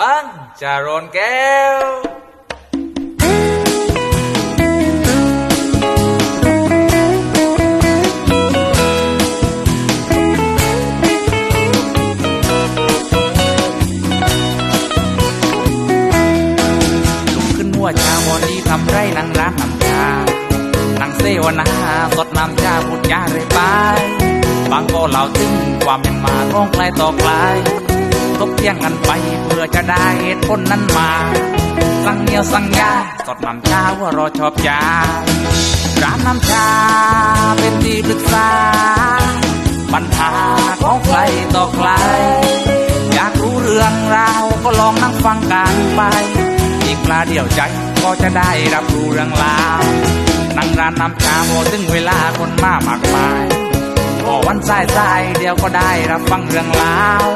บ้างจารอนแก้ว ลุกขึ้นหัวชาวันนี้ทำไรนังร้านน้ำชานังเสวนาสดน้ำชาพูดจาเลยไปบางก็เหล่าถึงความเป็นมาของใครต่อใครทบ เที่ยงกันไปเพื่อจะได้เหตุผลนั้นมา สั่งเหนียวสั่งยาสดน้ำชาว่ารอชอบยาร้านน้ำชาเป็นที่ปรึกษาปัญหาของใครต่อใคร อยากรู้เรื่องราวก็ลองนั่งฟังกันไป อีกปลาเดียวใจก็จะได้รับรู้เรื่องราวนั่งร้านน้ำชาโมถึงเวลาคนมามากมายพอวันสายสายๆเดียวก็ได้รับฟังเรื่องราว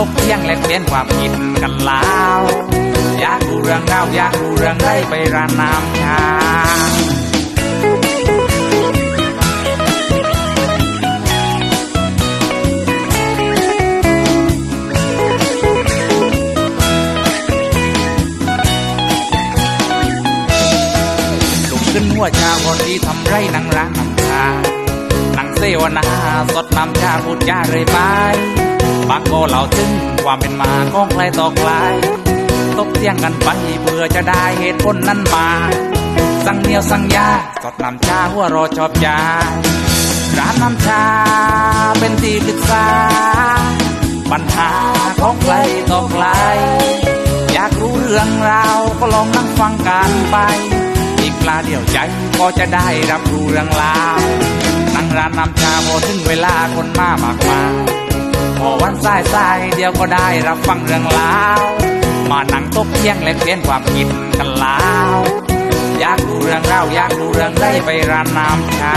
ทบเที่ยงแลกเปลี่ยนความคิดกันแล้วอยากรู้เรื่องราอยากรู้เรื่องได้ไปร้านน้ำชาลุกขึ้นหัวชาคนที่ทำไรนังร้านน้ำชานังเสวนาสดน้ำชาพูดจาเลยไป ก็เหล่าถึงความเป็นมาของใครต่อใครตกเที่ยงกันไปเพื่อจะได้เหตุผลนั้นมา สั่งเหนียวสั่งยาสดน้ำชาหัวรอชอบยาร้านน้ำชาเป็นที่ปรึกษา ปัญหาของใครต่อใครอยากรู้เรื่องราวก็ลองนั่งฟังกันไปอีกปลาเดียวใจก็จะได้รับรู้เรื่องราวนั่งร้านน้ำชาพอถึงเวลาคนมามากมาย อนสายสายเดียวก็ได้รับฟังเรื่องราว มานั่งตบเที่ยงและเปลี่ยนความคิดกันแล้วอยากดูเรื่องราวอยากดูเรื่องได้ไปร้านน้ำชา